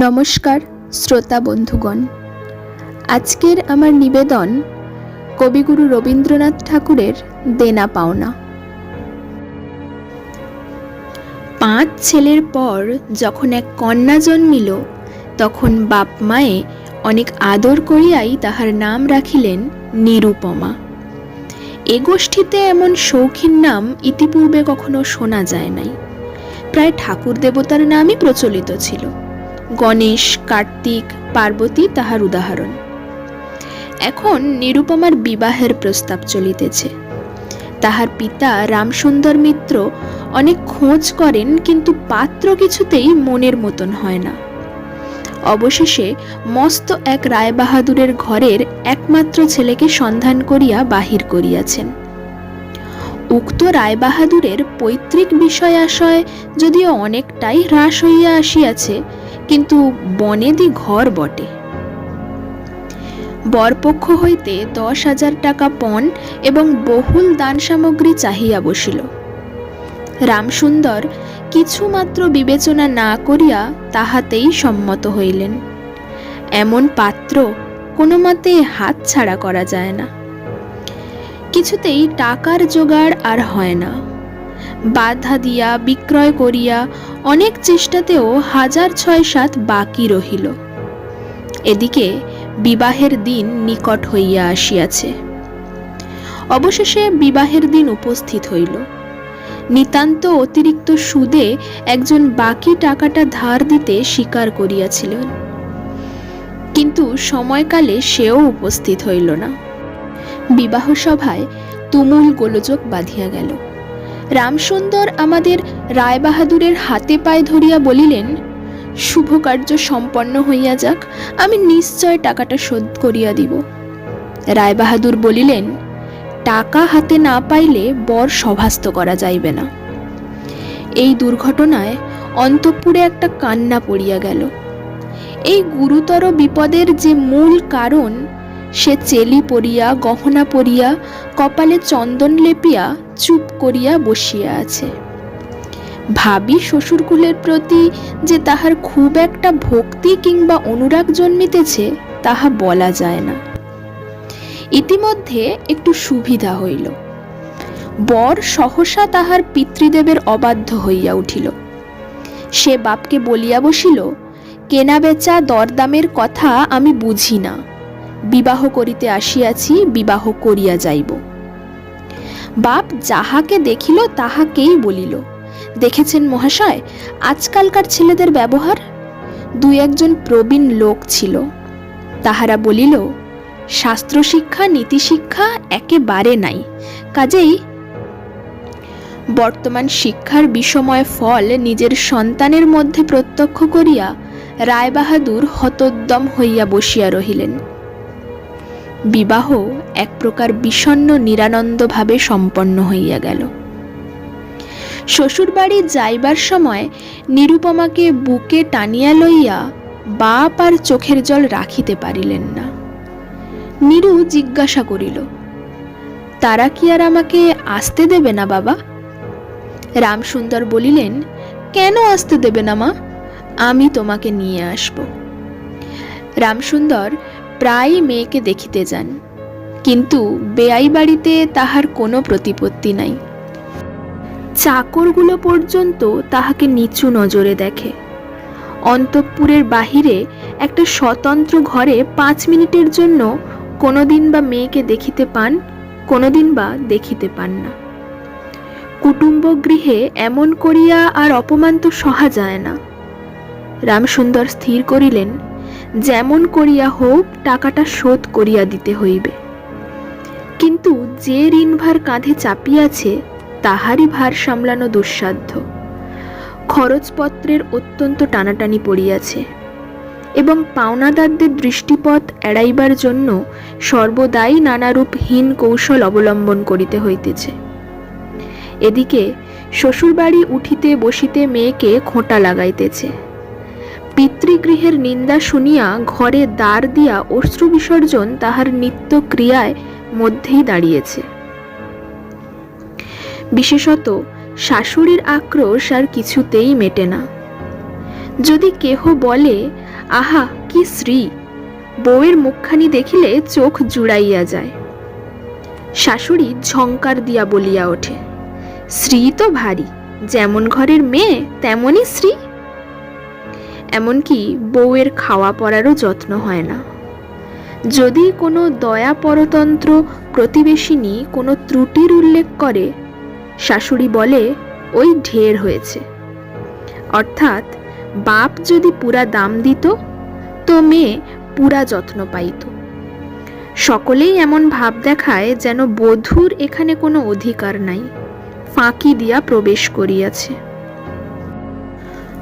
নমস্কার, শ্রোতা বন্ধুগণ। আজকের আমার নিবেদন কবিগুরু রবীন্দ্রনাথ ঠাকুরের দেনা পাওনা। পাঁচ ছেলের পর যখন এক কন্যা জন্মিল, তখন বাপ মায়ে অনেক আদর করিয়াই তাহার নাম রাখিলেন নিরুপমা। এ গোষ্ঠীতে এমন শৌখিন নাম ইতিপূর্বে কখনো শোনা যায় নাই। প্রায় ঠাকুর দেবতার নামই প্রচলিত ছিল। গণেশ, কার্তিক, পার্বতী তাহার উদাহরণ। এখন নিরুপমার বিবাহের প্রস্তাব চলিতেছে। তাহার পিতা রামসুন্দর মিত্র অনেক খোঁজ করেন কিন্তু পাত্র কিছুতেই মনের মতন হয় না। অবশেষে মস্ত এক রায়বাহাদুরের ঘরের একমাত্র ছেলেকে সন্ধান করিয়া বাহির করিয়াছেন। উক্ত রায়বাহাদুরের পৈতৃক বিষয় আশয় যদিও অনেকটাই হ্রাস হইয়া আসিয়াছে কিন্তু বনেদি ঘর বটে। বরপক্ষ হইতে দশ হাজার টাকা পণ এবং বহুল দান সামগ্রী চাহিয়া বসিল। রামসুন্দর কিছুমাত্র বিবেচনা না করিয়া তাহাতেই সম্মত হইলেন। এমন পাত্র কোনো মতে হাত ছাড়া করা যায় না। কিছুতেই টাকার জোগাড় আর হয় না। বাধা দিয়া, বিক্রয় করিয়া অনেক চেষ্টাতেও হাজার ছয় সাত বাকি রহিল। এদিকে বিবাহের দিন নিকট হইয়া আসিয়াছে। অবশেষে বিবাহের দিন উপস্থিত হইল। নিতান্ত অতিরিক্ত সুদে একজন বাকি টাকাটা ধার দিতে স্বীকার করিয়াছিলেন। কিন্তু সময়কালে সেও উপস্থিত হইল না। বিবাহ সভায় তুমুল গোলযোগ বাঁধিয়া গেল। রামসুন্দর আমাদের রায়বাহাদুরের হাতে পায়ে ধরিয়া বলিলেন শুভ কার্য সম্পন্ন হইয়া যাক, আমি নিশ্চয় টাকাটা শোধ করিয়া দিব। রায়বাহাদুর বলিলেন, টাকা হাতে না পাইলে বর সভাস্ত করা যাইবে না। এই দুর্ঘটনায় অন্তঃপুরে একটা কান্না পড়িয়া গেল। এই গুরুতর বিপদের যে মূল কারণ সে চেলি পরিয়া গহনা পরিয়া কপালে চন্দন লেপিয়া, চুপ করিয়া বসিয়া আছে। ভাবি শ্বশুরকুলের প্রতি যে তাহার খুব একটা ভক্তি কিংবা অনুরাগ জন্মিতেছে, তাহা বলা যায় না। ইতিমধ্যে একটু সুবিধা হইল। বর সহসা তাহার পিতৃদেবের অবাধ্য হইয়া উঠিল। সে বাপকে বলিয়া বসিল, কেনা বেচা দরদামের কথা আমি বুঝি না। বিবাহ করিতে আসিয়াছি, বিবাহ করিয়া যাইব। বাপ যাহাকে দেখিল, তাহাকেই বলিল, দেখেছেন মহাশয়, আজকালকার ছেলেদের ব্যবহার? দুই একজন প্রবীণ লোক ছিল। তাহারা বলিল, শাস্ত্র শিক্ষা, নীতি শিক্ষা একেবারে নাই। কাজেই বর্তমান শিক্ষার বিষময় ফল নিজের সন্তানের মধ্যে প্রত্যক্ষ করিয়া রায়বাহাদুর হতোদ্যম হইয়া বসিয়া রহিলেন। বিবাহ এক প্রকার বিষণ্ন নিরানন্দভাবে সম্পন্ন হইয়া গেল। শ্বশুরবাড়ি যাইবার সময় নিরুপমাকে বুকে টানিয়া লইয়া বাপ আর চোখের জল রাখিতে পারিলেন না। নিরু জিজ্ঞাসা করিল, তারা কি আর আমাকে আসতে দেবে না বাবা? রামসুন্দর বলিলেন, কেন আসতে দেবে না মা? আমি তোমাকে নিয়ে আসব। রামসুন্দর প্রায় মেয়েকে দেখিতে যান। কিন্তু বেয়াই বাড়িতে তাহার কোনো প্রতিপত্তি নাই। চাকরগুলো পর্যন্ত তাহাকে নিচু নজরে দেখে। অন্তঃপুরের বাহিরে একটা স্বতন্ত্র ঘরে পাঁচ মিনিটের জন্য কোনোদিন বা মেয়েকে দেখিতে পান, কোনোদিন বা দেখিতে পান না। কুটুম্ব গৃহে এমন করিয়া আর অপমান তো সহা যায় না। রামসুন্দর স্থির করিলেন যেমন করিয়া হোক টাকাটা শোধ করিয়া দিতে হইবে। কিন্তু যে ঋণভার কাঁধে চাপিয়াছে, তাহারই ভার সামলানো দুঃসাধ্য। খরচপত্রের অত্যন্ত টানাটানি পড়িয়াছে এবং পাওনাদারদের দৃষ্টিপথ এড়াইবার জন্য সর্বদাই নানারূপ হীন কৌশল অবলম্বন করিতে হইতেছে। এদিকে শ্বশুরবাড়ি উঠিতে বসিতে মেয়েকে খোঁটা লাগাইতেছে। পিতৃগৃহের নিন্দা শুনিয়া ঘরে দ্বার দিয়া অশ্রু বিসর্জন তাহার নিত্য ক্রিয়ায় মধ্যেই দাঁড়িয়েছে। বিশেষত শাশুড়ির আক্রোশ আর কিছুতেই মেটে না। যদি কেহ বলে, আহা, কি শ্রী বউয়ের মুখখানি দেখিলে চোখ জুড়াইয়া যায়। শাশুড়ি ঝঙ্কার দিয়া বলিয়া ওঠে শ্রী তো ভারী, যেমন ঘরের মেয়ে, তেমনই শ্রী এমনকি বউয়ের খাওয়া পড়ারও যত্ন হয় না। যদি কোনো দয়া পরতন্ত্র প্রতিবেশিনী কোনো ত্রুটির উল্লেখ করে, শাশুড়ি বলে, ওই ঢের হয়েছে। অর্থাৎ, বাপ যদি পুরা দাম দিত, তো মেয়ে পুরা যত্ন পাইত। সকলেই এমন ভাব দেখায় যেন বধূর এখানে কোনো অধিকার নাই, ফাঁকি দিয়া প্রবেশ করিয়াছে।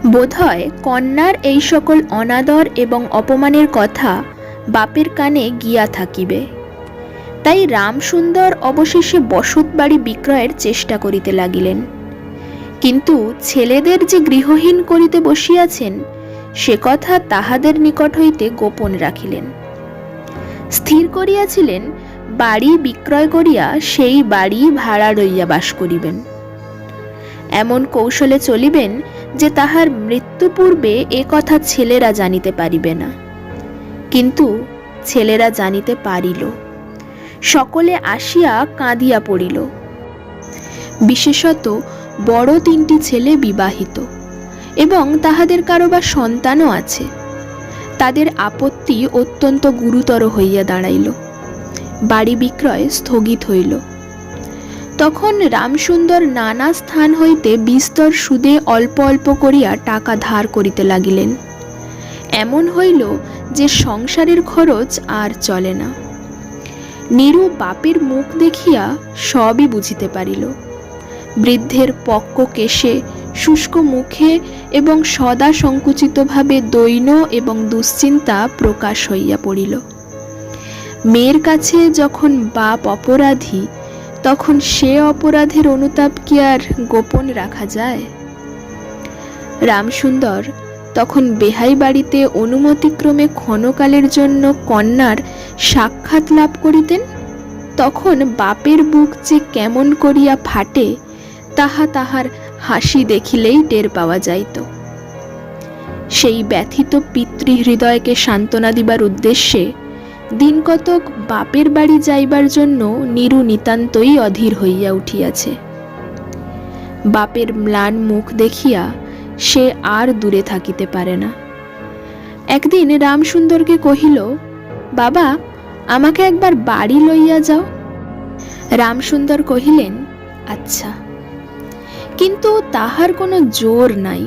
বোধহয় কন্যার এই সকল অনাদর এবং অপমানের কথা বাপের কানে গিয়া থাকিবে। তাই রামসুন্দর অবশেষে বসত বাড়ি বিক্রয়ের চেষ্টা করিতে লাগিলেন। কিন্তু ছেলেদের যে গৃহহীন করিতে বসিয়াছেন, সে কথা তাহাদের নিকট হইতে গোপন রাখিলেন। স্থির করিয়াছিলেন, বাড়ি বিক্রয় করিয়া সেই বাড়ি ভাড়া রইয়া বাস করিবেন। এমন কৌশলে চলিবেন যে তাহার মৃত্যু পূর্বে এ কথা ছেলেরা জানিতে পারিবে না। কিন্তু ছেলেরা জানিতে পারিল। সকলে আসিয়া কাঁদিয়া পড়িল। বিশেষত বড় তিনটি ছেলে বিবাহিত এবং তাহাদের কারও বা সন্তানও আছে। তাদের আপত্তি অত্যন্ত গুরুতর হইয়া দাঁড়াইল। বাড়ি বিক্রয় স্থগিত হইল। তখন রামসুন্দর নানা স্থান হইতে বিস্তর সুদে অল্প অল্প করিয়া টাকা ধার করিতে লাগিলেন। এমন হইল যে সংসারের খরচ আর চলে না। নিরু বাপের মুখ দেখিয়া সবই বুঝিতে পারিল। বৃদ্ধের পক্ক কেশে, শুষ্ক মুখে এবং সদা সংকুচিতভাবে দৈন এবং দুশ্চিন্তা প্রকাশ হইয়া পড়িল। মেয়ের কাছে যখন বাপ অপরাধী তখন সে অপরাধের অনুতাপ কি আর গোপন রাখা যায়? রামসুন্দর তখন বেহাই বাড়িতে অনুমতিক্রমে ক্ষণকালের জন্য কন্যার সাক্ষাৎ লাভ করিতেন? তখন বাপের বুক যে কেমন করিয়া ফাটে, তাহা তাহার হাসি দেখিলেই টের পাওয়া যাইত। সেই ব্যথিত পিতৃহৃদয়কে সান্ত্বনা দিবার উদ্দেশ্যে দিনকতক বাপের বাড়ি যাইবার জন্য নিরু নিতান্তই অধীর হইয়া উঠিয়াছে। বাপের ম্লান মুখ দেখিয়া সে আর দূরে থাকিতে পারে না। একদিন রামসুন্দরকে কহিল, বাবা, আমাকে একবার বাড়ি লইয়া যাও। রামসুন্দর কহিলেন আচ্ছা। কিন্তু তাহার কোনো জোর নাই।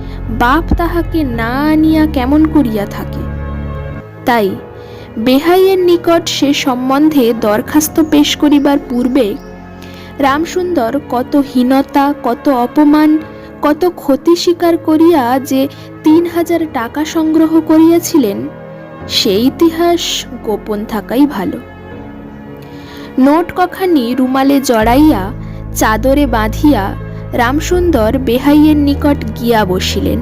বাপ তাহাকে না আনিয়া কেমন করিয়া থাকে। তাই বেহাইয়ের নিকট সে সম্বন্ধে দরখাস্ত পেশ করিবার পূর্বে রামসুন্দর কত হীনতা, কত অপমান, কত ক্ষতি স্বীকার করিয়া যে তিন হাজার টাকা সংগ্রহ করিয়াছিলেন সেই ইতিহাস গোপন থাকাই ভালো। নোট কখানি রুমালে জড়াইয়া, চাদরে বাঁধিয়া রামসুন্দর বেহাইয়ের নিকট গিয়া বসিলেন।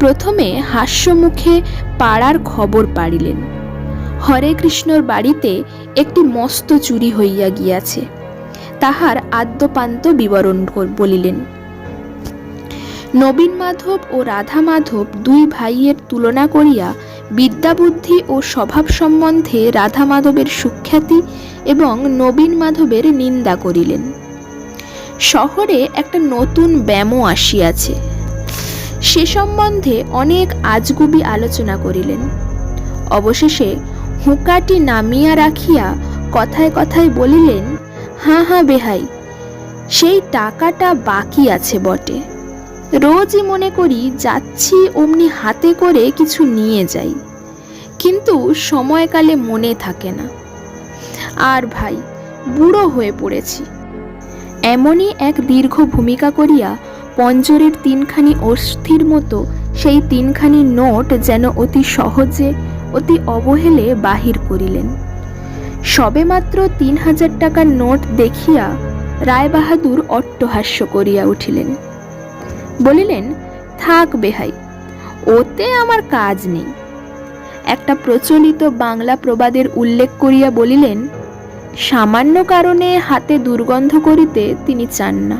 প্রথমে হাস্যমুখে পাড়ার খবর পাড়িলেন। হরে কৃষ্ণর বাড়িতে একটি মস্ত চুরি হইয়া গিয়াছে। তাহার আদ্যপান্ত বিবরণ বলিলেন, নবীন মাধব ও রাধা মাধব দুই ভাইয়ের তুলনা করিয়া বিদ্যাবুদ্ধি ও স্বভাব সম্বন্ধে রাধা মাধবের সুখ্যাতি এবং নবীন মাধবের নিন্দা করিলেন। শহরে একটা নতুন ব্যামো আসিয়াছে। সে সম্বন্ধে অনেক আজগুবি আলোচনা করিলেন। অবশেষে হুঁকাটি নামিয়া রাখিয়া কথায় কথায় বলিলেন, হাঁ হাঁ, বেহাই, সেই টাকাটা বাকি আছে বটে। রোজই মনে করি যাচ্ছি অমনি হাতে করে কিছু নিয়ে যাই, কিন্তু সময়কালে মনে থাকে না। আর ভাই, বুড়ো হয়ে পড়েছি। এমনই এক দীর্ঘ ভূমিকা করিয়া পঞ্জরের তিনখানি অস্থির মতো সেই তিনখানি নোট যেন অতি সহজে, অতি অবহেলে বাহির করিলেন। সবেমাত্র তিন হাজার টাকার নোট দেখিয়া রায়বাহাদুর অট্টহাস্য করিয়া উঠিলেন। বলিলেন, থাক বেহাই, ওতে আমার কাজ নেই। একটা প্রচলিত বাংলা প্রবাদের উল্লেখ করিয়া বলিলেন সামান্য কারণে হাতে দুর্গন্ধ করিতে তিনি চান না।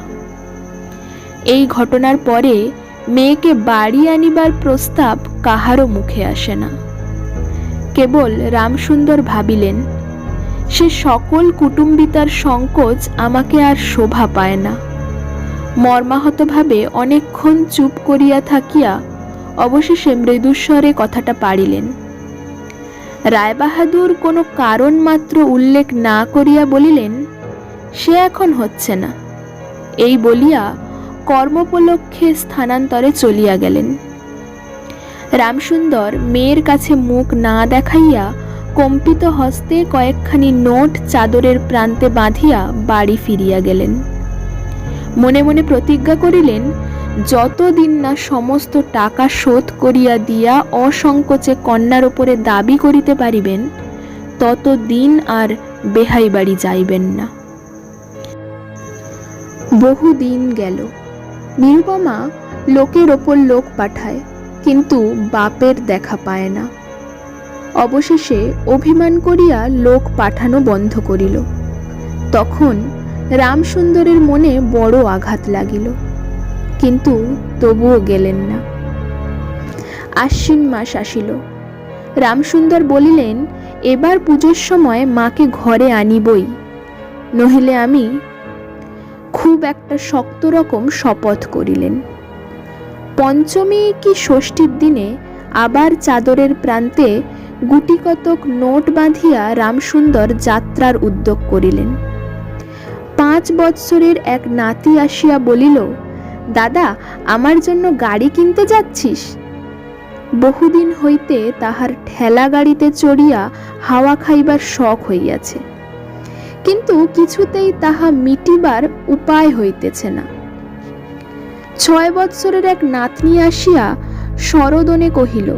এই ঘটনার পরে মেয়েকে বাড়ি আনিবার প্রস্তাব কাহারও মুখে আসে না। কেবল রামসুন্দর ভাবিলেন, সে সকল কুটুম্বিতার সংকোচ আমাকে আর শোভা পায় না। মর্মাহতভাবে অনেকক্ষণ চুপ করিয়া থাকিয়া অবশেষে মৃদুস্বরে কথাটা পাড়িলেন। রায়বাহাদুর কোনো কারণ মাত্র উল্লেখ না করিয়া বলিলেন, সে এখন হচ্ছে না। এই বলিয়া কর্মোপলক্ষে স্থানান্তরে চলিয়া গেলেন। রামসুন্দর মেয়ের কাছে মুখ না দেখাইয়া কম্পিত হস্তে কয়েকখানি নোট চাদরের প্রান্তে বাঁধিয়া বাড়ি ফিরিয়া গেলেন। মনে মনে প্রতিজ্ঞা করিলেন যতদিন না সমস্ত টাকা শোধ করিয়া দিয়া অসংকোচে কন্যার ওপরে দাবি করিতে পারিবেন, ততদিন আর বেহাই বাড়ি যাইবেন না। বহু দিন গেল। নিরুপমা লোকের ওপর লোক পাঠায়, কিন্তু বাপের দেখা পায় না। অবশেষে অভিমান করিয়া লোক পাঠানো বন্ধ করিল। তখন রামসুন্দরের মনে বড় আঘাত লাগিল। কিন্তু তবুও গেলেন না। আশ্বিন মাস আসিল। রামসুন্দর বলিলেন, এবার পুজোর সময় মাকে ঘরে আনিবই, নহিলে আমি খুব একটা শক্ত রকম শপথ করিলেন। পঞ্চমী কি ষষ্ঠীর দিনে আবার চাদরের প্রান্তে গুটিকতক নোট বাঁধিয়া রামসুন্দর যাত্রার উদ্যোগ করিলেন। পাঁচ বৎসরের এক নাতি আসিয়া বলিল দাদা, আমার জন্য গাড়ি কিনতে যাচ্ছিস? বহুদিন হইতে তাহার ঠেলা গাড়িতে চড়িয়া হাওয়া খাইবার শখ হইয়াছে। কিন্তু কিছুতেই তাহা মিটিবার উপায় হইতেছে না। ছয় বৎসরের এক নাতনি আসিয়া সরদনে কহিল,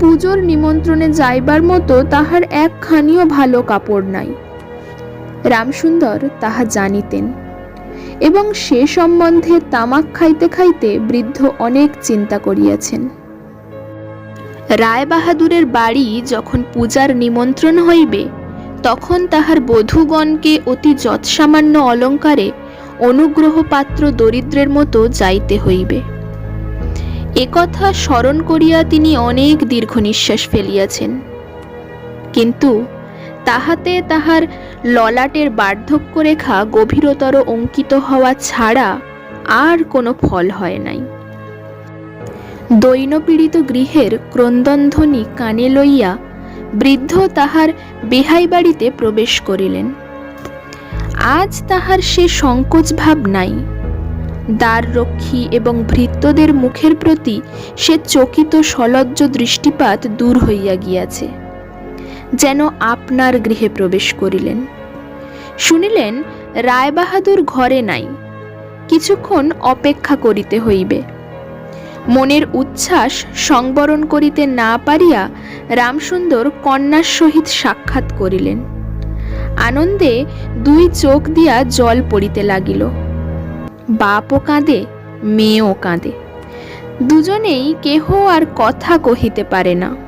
পুজোর নিমন্ত্রণে যাইবার মতো তাহার একখানিও ভালো কাপড় নাই। রামসুন্দর তাহা জানিতেন। এবং সে সম্বন্ধে তামাক খাইতে খাইতে বৃদ্ধ অনেক চিন্তা করিয়াছেন। রায়বাহাদুরের বাড়ি যখন পূজার নিমন্ত্রণ হইবে, তখন তাহার বধূগণকে অতি যৎসামান্য অলঙ্কারে অনুগ্রহ পাত্র দরিদ্রের মতো যাইতে হইবে। একথা স্মরণ করিয়া তিনি অনেক দীর্ঘ নিঃশ্বাস ফেলিয়াছেন। কিন্তু তাহাতে তাহার ললাটের বার্ধক্য রেখা গভীরতর অঙ্কিত হওয়া ছাড়া আর কোনো ফল হয় নাই। দৈনপীড়িত গৃহের ক্রন্দনধ্বনি কানে লইয়া বৃদ্ধ তাহার বেহাই বাড়িতে প্রবেশ করিলেন। আজ তাহার সে সংকোচ ভাব নাই। দ্বাররক্ষী এবং ভৃত্যদের মুখের প্রতি সে চকিত সলজ্জ দৃষ্টিপাত দূর হইয়া গিয়াছে। যেন আপনার গৃহে প্রবেশ করিলেন। শুনিলেন, রায়বাহাদুর ঘরে নাই, কিছুক্ষণ অপেক্ষা করিতে হইবে। মনের উচ্ছ্বাস সংবরণ করিতে না পারিয়া রামসুন্দর কন্যার সহিত সাক্ষাৎ করিলেন। আনন্দে দুই চোখ দিয়া জল পড়িতে লাগিল। বাপও কাঁদে, মেয়েও কাঁদে। দুজনেই কেহ আর কথা কহিতে পারে না।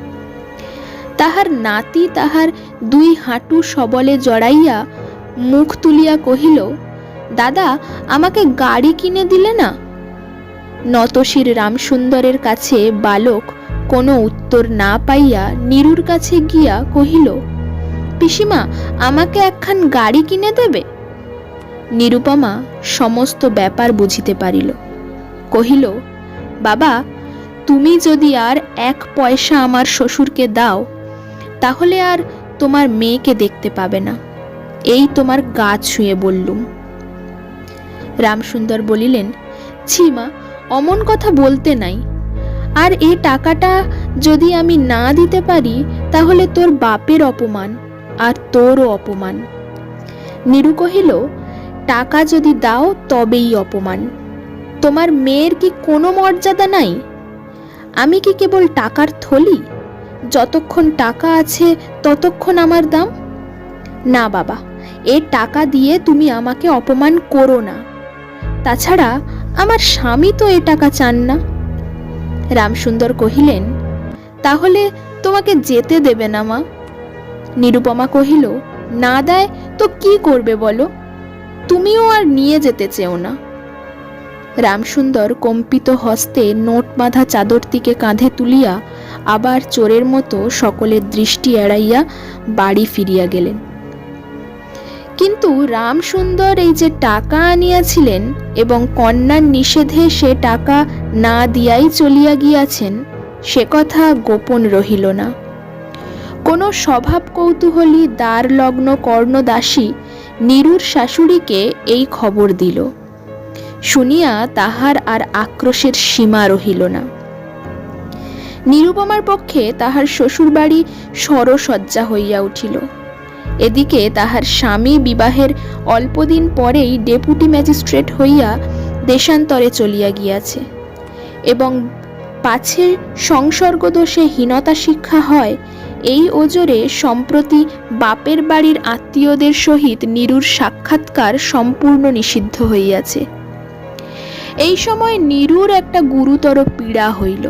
তাহার নাতি তাহার দুই হাঁটু সবলে জড়াইয়া মুখ তুলিয়া কহিল, দাদা, আমাকে গাড়ি কিনে দিলে না? নতশির রামসুন্দরের কাছে বালক কোনো উত্তর না পাইয়া নীরুর কাছে গিয়া কহিল, পিসিমা, আমাকে একখান গাড়ি কিনে দেবে? নিরুপমা সমস্ত ব্যাপার বুঝিতে পারিল। কহিল, বাবা, তুমি যদি আর এক পয়সা আমার শ্বশুরকে দাও তাহলে আর তোমার মেয়েকে দেখতে পাবে না। এই তোমার গা ছুঁয়ে বললুম। রামসুন্দর বলিলেন, ছি মা, অমন কথা বলতে নাই। আর এ টাকাটা যদি আমি না দিতে পারি, তাহলে তোর বাপের অপমান আর তোরও অপমান। নিরু কহিল, টাকা যদি দাও, তবেই অপমান। তোমার মেয়ের কি কোনো মর্যাদা নাই? আমি কি কেবল টাকার থলি? যতক্ষণ টাকা আছে ততক্ষণ আমার দাম? না বাবা, এ টাকা দিয়ে তুমি আমাকে অপমান করো না। তাছাড়া আমার স্বামী তো এ টাকা চান না। রামসুন্দর কহিলেন, তাহলে তোমাকে যেতে দেবে না মা? নিরুপমা কহিল, না দেয় তো কি করবে বলো? তুমিও আর নিয়ে যেতে চেও না। রামসুন্দর কম্পিত হস্তে নোট বাঁধা চাদরটিকে কাঁধে তুলিয়া আবার চোরের মতো সকলের দৃষ্টি এড়াইয়া বাড়ি ফিরিয়া গেলেন। কিন্তু রামসুন্দর এই যে টাকা আনিয়াছিলেন এবং কন্যার নিষেধে সে টাকা না দিয়াই চলিয়া গিয়াছেন, সে কথা গোপন রহিল না। কোনো স্বভাব কৌতূহলী দ্বার লগ্ন কর্ণদাসী নিরুর শাশুড়িকে এই খবর দিল। শুনিয়া তাহার আর আক্রোশের সীমা রহিল না। নিরুপমার পক্ষে তাহার শ্বশুরবাড়ি সরসজ্জা হইয়া উঠিল। এদিকে তাহার স্বামী বিবাহের অল্পদিন পরেই ডেপুটি ম্যাজিস্ট্রেট হইয়া দেশান্তরে চলিয়া গিয়াছে এবং পাছে সংসর্গদোষে হীনতা শিক্ষা হয়, এই ওজরে সম্প্রতি বাপের বাড়ির আত্মীয়দের সহিত নিরুর সাক্ষাৎকার সম্পূর্ণ নিষিদ্ধ হইয়াছে। এই সময় নিরুর একটা গুরুতর পীড়া হইল।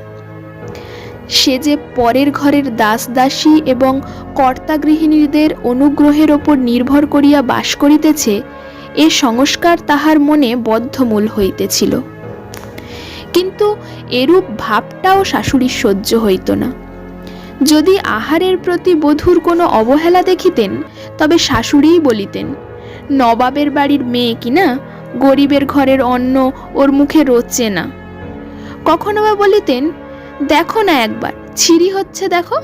সে যে পরের ঘরের দাস দাসী এবং কর্তা গৃহিণীদের অনুগ্রহের ওপর নির্ভর করিয়া বাস করিতেছে, এ সংস্কার তাহার মনে বদ্ধমূল হইতেছিল। কিন্তু এরূপ ভাবটাও শাশুড়ির সহ্য হইত না। যদি আহারের প্রতি বধূর কোনো অবহেলা দেখিতেন, তবে শাশুড়িই বলিতেন, নবাবের বাড়ির মেয়ে কিনা গরিবের ঘরের অন্ন ওর মুখে রোচে না। কখনো বা বলিতেন দেখো না একবার, ছিরি হচ্ছে দেখো।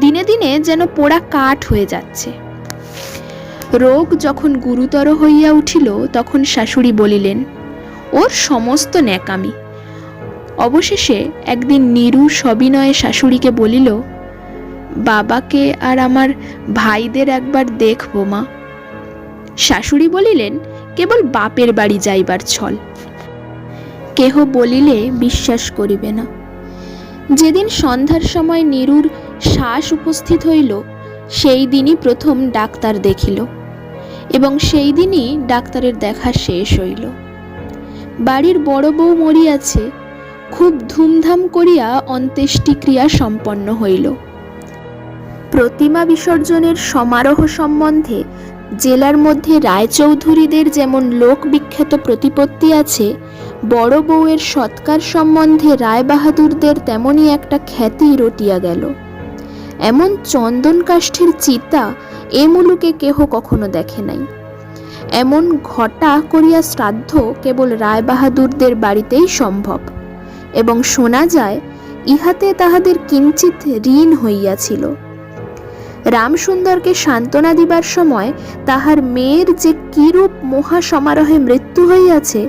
দিনে দিনে যেন পোড়া কাঠ হয়ে যাচ্ছে। রোগ যখন গুরুতর হইয়া উঠিল, তখন শাশুড়ি বলিলেন, ওর সমস্ত ন্যাকামি। অবশেষে একদিন নিরু সবিনয়ে শাশুড়িকে বলিল, বাবাকে আর আমার ভাইদের একবার দেখব মা। শাশুড়ি বলিলেন, কেবল বাপের বাড়ি যাইবার ছল। কেহ বলিলে বিশ্বাস করিবে না। যেদিন সন্ধ্যার সময় নিরুর শ্বাস উপস্থিত হইল, সেই দিনই প্রথম ডাক্তার দেখিল, এবং সেই দিনই ডাক্তারের দেখা শেষ হইল। বাড়ির বড় বউ মরিয়াছে, খুব ধুমধাম করিয়া অন্ত্যেষ্টিক্রিয়া সম্পন্ন হইল। প্রতিমা বিসর্জনের সমারোহ সম্বন্ধে জেলার মধ্যে রায়চৌধুরীদের যেমন লোক বিখ্যাত প্রতিপত্তি আছে বড় বউয়ের সৎকার সম্বন্ধে রায়বাহাদুরদের তেমনই একটা খ্যাতি রটিয়া গেল। এমন চন্দন কাষ্ঠের চিতা এ মুলুকে কেহ কখনো দেখে নাই। এমন ঘটা করিয়া শ্রাদ্ধ কেবল রায়বাহাদুরদের বাড়িতেই সম্ভব। এবং শোনা যায়, ইহাতে তাহাদের কিঞ্চিত ঋণ হইয়াছিল। রামসুন্দরকে সান্ত্বনা দিবার সময় তাহার মেয়ের যে কিরূপ মহা সমারোহে মৃত্যু হইয়াছে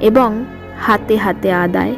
এবং হাতে হাতে আদায়।